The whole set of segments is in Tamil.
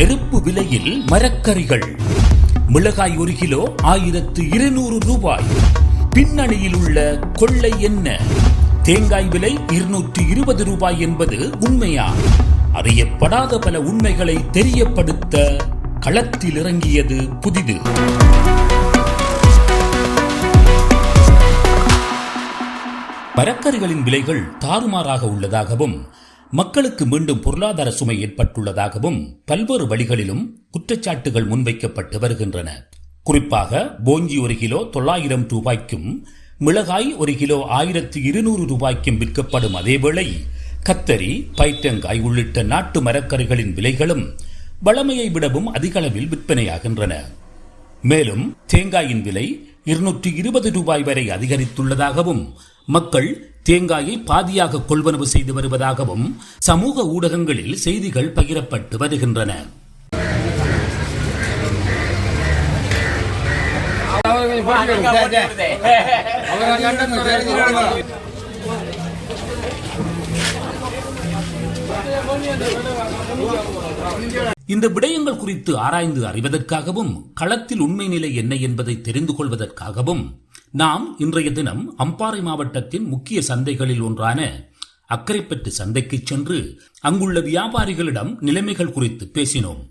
நெருப்பு விலையில் மரக்கறிகள். மிளகாய் ஒரு கிலோ ஆயிரத்து இருநூறு ரூபாய். பின்னணியில் உள்ள கொள்ளை என்ன? தேங்காய் விலை இருநூற்றி இருபது ரூபாய் என்பது உண்மையா? அறியப்படாத பல உண்மைகளை தெரியப்படுத்த களத்தில் இறங்கியது புதிது. மரக்கறிகளின் விலைகள் தாறுமாறாக உள்ளதாகவும் மக்களுக்கு மீண்டும் பொருளாதார சுமை ஏற்பட்டுள்ளதாகவும் பல்வேறு வழிகளிலும் குற்றச்சாட்டுகள் முன்வைக்கப்பட்டு வருகின்றன. குறிப்பாக போஞ்சி ஒரு கிலோ தொள்ளாயிரம் ரூபாய்க்கும் மிளகாய் ஒரு கிலோ ஆயிரத்து இருநூறு ரூபாய்க்கும் விற்கப்படும் அதேவேளை கத்தரி பைட்டங்காய் உள்ளிட்ட நாட்டு மரக்கறிகளின் விலைகளும் வளமையை விடவும் அதிக அளவில் விற்பனையாகின்றன. மேலும் தேங்காயின் விலை இருநூற்றி இருபது ரூபாய் வரை அதிகரித்துள்ளதாகவும் மக்கள் தேங்காயை பாதியாக கொள்வனவு செய்து வருவதாகவும் சமூக ஊடகங்களில் செய்திகள் பகிரப்பட்டு வருகின்றன. இந்த விடயங்கள் குறித்து ஆராய்ந்து அறிவதற்காகவும் களத்தில் உண்மை நிலை என்ன என்பதை தெரிந்து கொள்வதற்காகவும் நாம் இன்றைய தினம் அம்பாறை மாவட்டத்தின் முக்கிய சந்தைகளில் ஒன்றான அக்கரைப்பற்று சந்தைக்கு சென்று அங்குள்ள வியாபாரிகளிடம் நிலைமைகள் குறித்து பேசினோம்.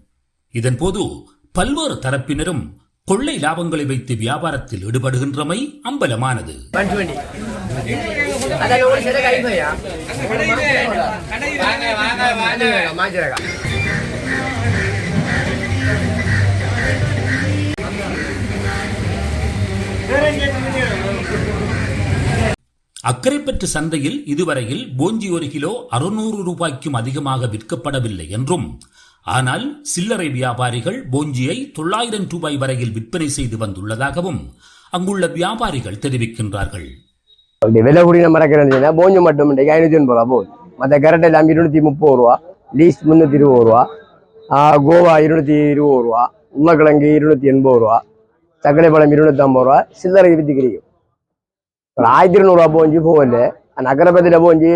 இதன்போது பல்வேறு தரப்பினரும் கொள்ளை லாபங்களை வைத்து வியாபாரத்தில் ஈடுபடுகின்றமை அம்பலமானது. ஒரு அக்கரைப்பற்று சந்தையில் இதுவரையில் போஞ்சி ஒரு கிலோ அறுநூறு ரூபாய்க்கும் அதிகமாக விற்கப்படவில்லை என்றும் ஆனால் சில்லறை வியாபாரிகள் போஞ்சியை தொள்ளாயிரம் ரூபாய் வரையில் விற்பனை செய்து வந்துள்ளதாகவும் அங்குள்ள வியாபாரிகள் தெரிவிக்கின்றார்கள். விலை கூடின மரக்கிறேன் போஞ்சி மட்டும் இன்றைக்கு ஐநூற்றி ரூபா போகுது. மற்ற கரெக்ட் எல்லாம் இருநூத்தி முப்பது ரூபா லீஸ் முந்நூற்றி இருபது ரூபா கோவா இருநூத்தி இருபது ரூபா உருளைக்கிழங்கு இருநூத்தி எண்பது ரூபா தக்காளி பழம் இருநூத்தி ரூபா சில்லறை விற்றுக்கிறீங்க ஒரு ஆயிரத்தி இருநூறுவா போஞ்சு போகல நகரப்பத்தில் போஞ்சு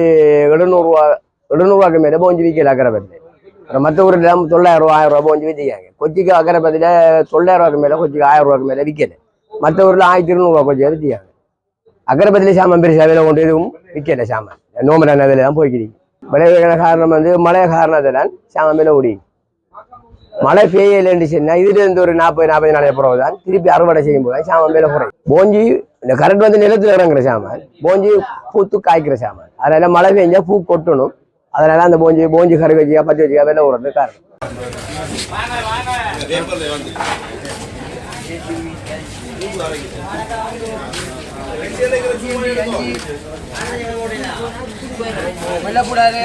எழுநூறுவா எழுநூறுவாக்கு மேலே போஞ்சு விற்கல அக்கரப்பத்தில் அப்புறம் மற்ற ஊரில் தொள்ளாயிரம் ரூபா ஆயிரம் ரூபா போஞ்சு விற்றுக்காங்க கொச்சிக்கு அக்கரப்பத்தில் தொள்ளாயிரம் ரூபாய்க்கு மேலே கொச்சிக்கு ஆயிரம் ரூபாய்க்கு மேலே விற்கல மற்ற ஊரில் ஆயிரத்தி இருநூறுவா கொச்சி விற்றுக்காங்க அக்கரப்பத்தில் சாமான் பெருசா விலை கொண்டு எதுவும் விற்கல சாமான் நோம்பலான விலை தான் போய்க்கிறீங்க விளைவுக்கான காரணம் வந்து மழை காரணத்தினால் சாமான் மேலே ஓடி மழை பெய்யலைன்னு சொன்னா இதுல இருந்து ஒரு நாற்பது நாற்பது நாளைக்கு பிறகு தான் திருப்பி அறுவடை செய்யும் போது சாமான் விலை குறையும் போஞ்சி இந்த கரண்ட் வந்து நிலத்துல இறங்குற சாமான். போஞ்சி பூத்து காய்க்கிற சாமான். அதனால மழை பெஞ்சா பூ கொட்டணும். அதனால அந்த போஞ்சி போஞ்சி கறி வச்சிக்கா பத்தி வச்சிக்கா விலை விடுறது காரணம். வெள்ளக்கூடாது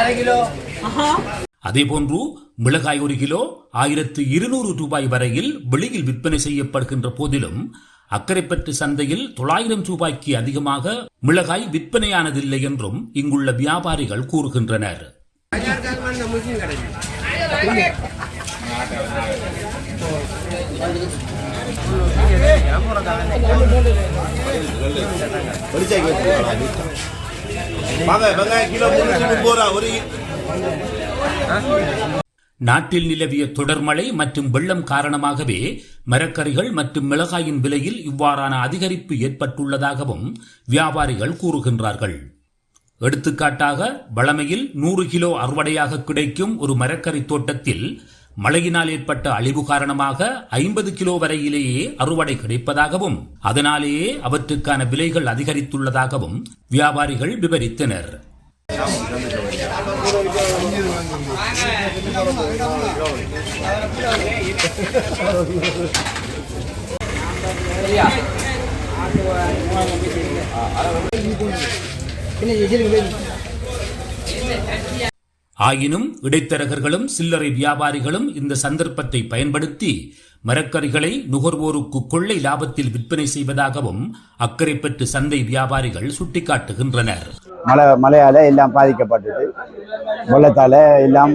அரை கிலோ. அதேபோன்று மிளகாய் ஒரு கிலோ ஆயிரத்து இருநூறு ரூபாய் வரையில் வெளியில் விற்பனை செய்யப்படுகின்ற போதிலும் அக்கரைப்பற்று சந்தையில் தொள்ளாயிரம் ரூபாய்க்கு அதிகமாக மிளகாய் விற்பனையானதில்லை என்றும் இங்குள்ள வியாபாரிகள் கூறுகின்றனர். வெங்காயம் கிலோ முப்பது ரூபா ஒரு நாட்டில் நிலவிய தொடர்மழை மற்றும் வெள்ளம் காரணமாகவே மரக்கறிகள் மற்றும் மிளகாயின் விலையில் இவ்வாறான அதிகரிப்பு ஏற்பட்டுள்ளதாகவும் வியாபாரிகள் கூறுகின்றார்கள். எடுத்துக்காட்டாக வளமையில் நூறு கிலோ அறுவடையாக கிடைக்கும் ஒரு மரக்கறி தோட்டத்தில் மழையினால் ஏற்பட்ட அழிவு காரணமாக ஐம்பது கிலோ வரையிலேயே அறுவடை கிடைப்பதாகவும் அதனாலேயே அவற்றுக்கான விலைகள் அதிகரித்துள்ளதாகவும் வியாபாரிகள் விவரித்தனர். ஆயினும் இடைத்தரகர்களும் சில்லறை வியாபாரிகளும் இந்த சந்தர்ப்பத்தை பயன்படுத்தி மரக்கறிகளை நுகர்வோருக்கு கொள்ளை லாபத்தில் விற்பனை செய்வதாகவும் அக்கரைப்பற்று சந்தை வியாபாரிகள் சுட்டிக்காட்டுகின்றனர். மழை மழையால் எல்லாம் பாதிக்கப்பட்டது. வெள்ளத்தால் எல்லாம்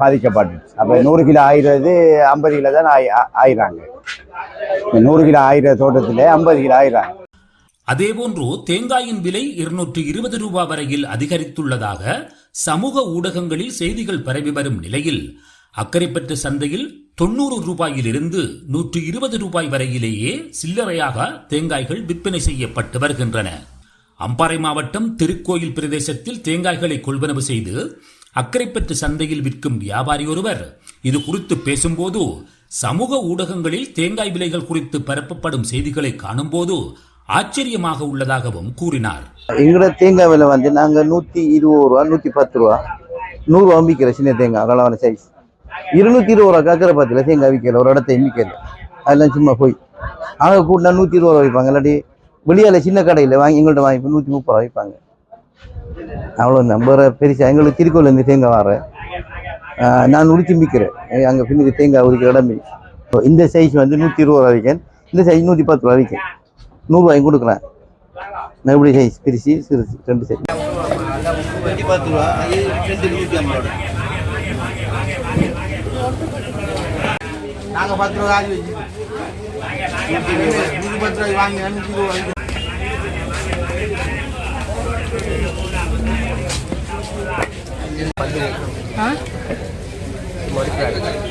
பாதிக்கப்பட்டது. அப்போ நூறு கிலோ ஆயிரது ஐம்பது கிலோ தான் ஆயி ஆயிடுறாங்க நூறு கிலோ ஆயிர தோட்டத்தில் ஐம்பது கிலோ ஆயிடுறாங்க அதேபோன்று தேங்காயின் விலை இருநூற்று இருபது ரூபாய் வரையில் அதிகரித்துள்ளதாக சமூக ஊடகங்களில் செய்திகள் பரவி வரும் நிலையில் அக்கரைப்பற்று சந்தையில் தொண்ணூறு ரூபாயிலிருந்து நூற்று இருபது ரூபாய் வரையிலேயே சில்லறையாக தேங்காய்கள் விற்பனை செய்யப்பட்டு வருகின்றன. அம்பாறை மாவட்டம் திருக்கோயில் பிரதேசத்தில் தேங்காய்களை கொள்வனவு செய்து அக்கரைப்பற்று சந்தையில் விற்கும் வியாபாரி ஒருவர் இது குறித்து பேசும்போது சமூக ஊடகங்களில் தேங்காய் விலைகள் குறித்து பரப்பப்படும் செய்திகளை காணும்போது ஆச்சரியமாக உள்ளதாகவும் கூறினார். எங்களோட தேங்காய் விலை வந்து நாங்கள் நூற்றி இருபது ரூபா நூற்றி பத்து ரூபா நூறுரூவா விற்கிற சின்ன தேங்காய் அளவான சைஸ் இருநூத்தி இருபது ரூபா கக்கரை பத்தில் தேங்காய் விற்கல ஒரு இடத்த விற்கல அதெல்லாம் சும்மா போய். ஆக கூட்டினா நூற்றி இருபது ரூபா வைப்பாங்க இல்லாட்டி வெளியால் சின்ன கடையில் வாங்கி எங்கள்கிட்ட வாங்கி நூற்றி முப்பது ரூபா வைப்பாங்க. அவ்வளோ நம்புற பெருசாக எங்களுக்கு திருக்கோயிலேருந்து தேங்காய் வரேன் நான் உரிச்சு மிக்கிறேன் அங்கே பின்னுக்கு தேங்காய் உரிக்கிற இடமே இப்போ இந்த சைஸ் வந்து நூற்றி இருபது ரூபா விற்கேன் இந்த சைஸ் நூற்றி பத்து ரூபா விற்கேன் நூறுரூவாய்க்கு கொடுக்குறேன். நான் எப்படி சைஸ் பிரிச்சு சிறுசு ரெண்டு சைஸ் பத்து ரூபா. நாங்கள் பத்து ரூபா ஆகி வச்சு நூற்றி பத்து ரூபாய் வாங்கி நூற்றி ரூபாய்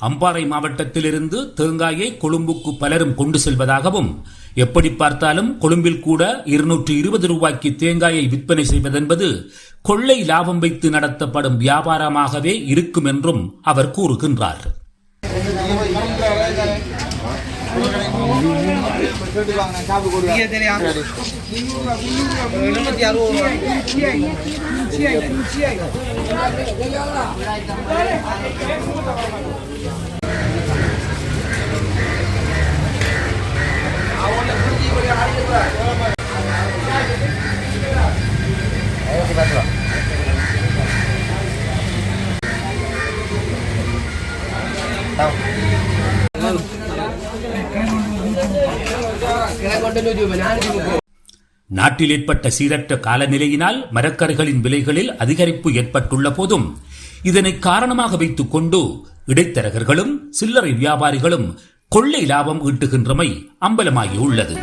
அம்பாறை மாவட்டத்திலிருந்து தேங்காயை கொழும்புக்கு பலரும் கொண்டு செல்வதாகவும் எப்படி பார்த்தாலும் கொழும்பில் கூட இருநூற்று இருபது ரூபாய்க்கு தேங்காயை விற்பனை செய்வதென்பது கொள்ளை லாபம் வைத்து நடத்தப்படும் வியாபாரமாகவே இருக்கும் என்றும் அவர் கூறுகின்றார். நாட்டில் ஏற்பட்ட சீரற்ற காலநிலையினால் மரக்கறிகளின் விலைகளில் அதிகரிப்பு ஏற்பட்டுள்ள போதும் இதனை காரணமாக வைத்துக் கொண்டு இடைத்தரகர்களும் சில்லறை வியாபாரிகளும் கொள்ளை லாபம் ஈட்டுகின்றமை அம்பலமாகியுள்ளது.